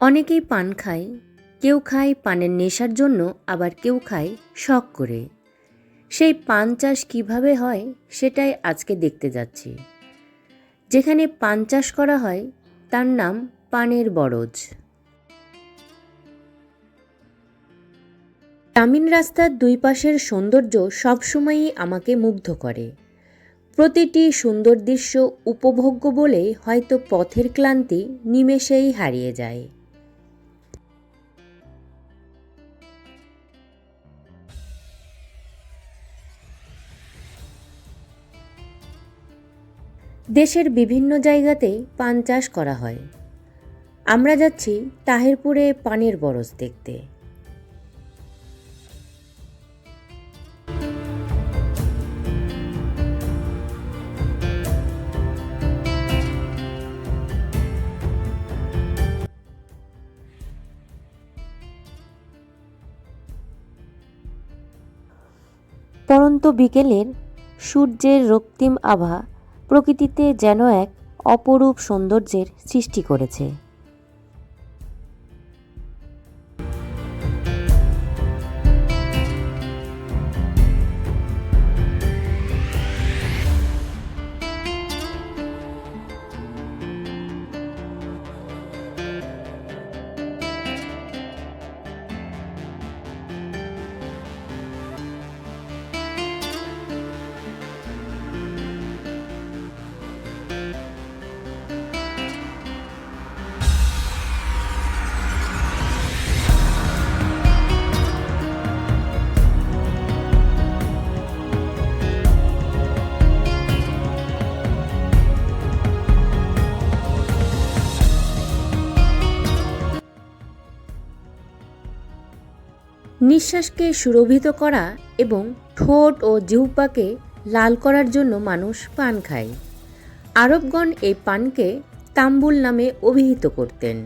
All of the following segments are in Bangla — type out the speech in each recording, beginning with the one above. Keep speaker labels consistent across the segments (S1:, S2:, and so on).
S1: অনেকেই পান খায়, কেউ খায় পানের নেশার জন্য, আবার কেউ খায় শখ করে। সেই পান চাষ কীভাবে হয় সেটাই আজকে দেখতে যাচ্ছি। যেখানে পান চাষ করা হয়, তার নাম পানের বরজ। গ্রামীণ রাস্তার দুই পাশের সৌন্দর্য সবসময়ই আমাকে মুগ্ধ করে। প্রতিটি সুন্দর দৃশ্য উপভোগ্য বলে হয়তো পথের ক্লান্তি নিমেষেই হারিয়ে যায়। দেশের বিভিন্ন জায়গাতেই পান চাষ করা হয়। আমরা যাচ্ছি তাহিরপুরে পানের বরজ দেখতে। পরন্ত বিকেলের সূর্যের রক্তিম আভা প্রকৃতিতে যেন এক অপরূপ সৌন্দর্যের সৃষ্টি করেছে। নিঃশ্বাসকে সুরভিত করা এবং ঠোঁট ও জিহ্বাকে লাল করার জন্য মানুষ পান খায়। আরবগণ এই পানকে তাম্বুল নামে অভিহিত করতেন।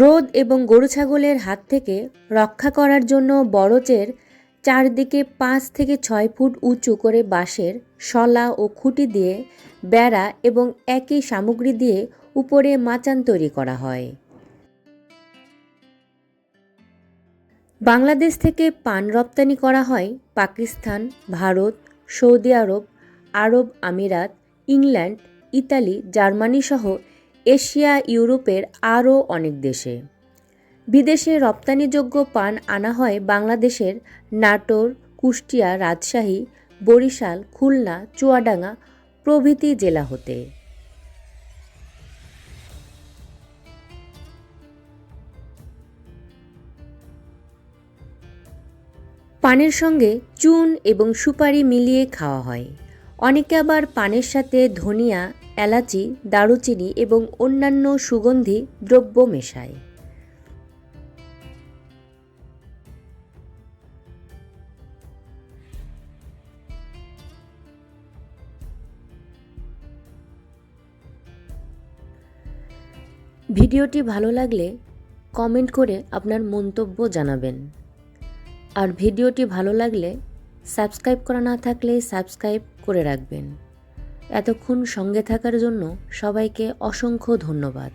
S1: রোদ এবং গরু ছাগলের হাত থেকে রক্ষা করার জন্য বরচের চারদিকে পাঁচ থেকে ছয় ফুট উঁচু করে বাঁশের শলা ও খুঁটি দিয়ে বেড়া এবং একই সামগ্রী দিয়ে উপরে মাচান তৈরি করা হয়। বাংলাদেশ থেকে পান রপ্তানি করা হয় পাকিস্তান, ভারত, সৌদি আরব আরব আমিরাত, ইংল্যান্ড, ইতালি জার্মানি সহ এশিয়া, ইউরোপের আরও অনেক দেশে। বিদেশে রপ্তানিযোগ্য পান আনা হয় বাংলাদেশের নাটোর, কুষ্টিয়া, রাজশাহী, বরিশাল, খুলনা, চুয়াডাঙ্গা প্রভৃতি জেলা হতে। পানের সঙ্গে চুন এবং সুপারি মিলিয়ে খাওয়া হয়। অনেকে আবার পানের সাথে ধনিয়া এলাচি, দারুচিনি এবং অন্যান্য সুগন্ধি দ্রব্য মেশায়। ভিডিওটি ভালো লাগলে কমেন্ট করে আপনার মন্তব্য জানাবেন। আর ভিডিওটি ভালো লাগলে সাবস্ক্রাইব করা না থাকলে সাবস্ক্রাইব করে রাখবেন। এতক্ষণ সঙ্গে থাকার জন্য সবাইকে অসংখ্য ধন্যবাদ।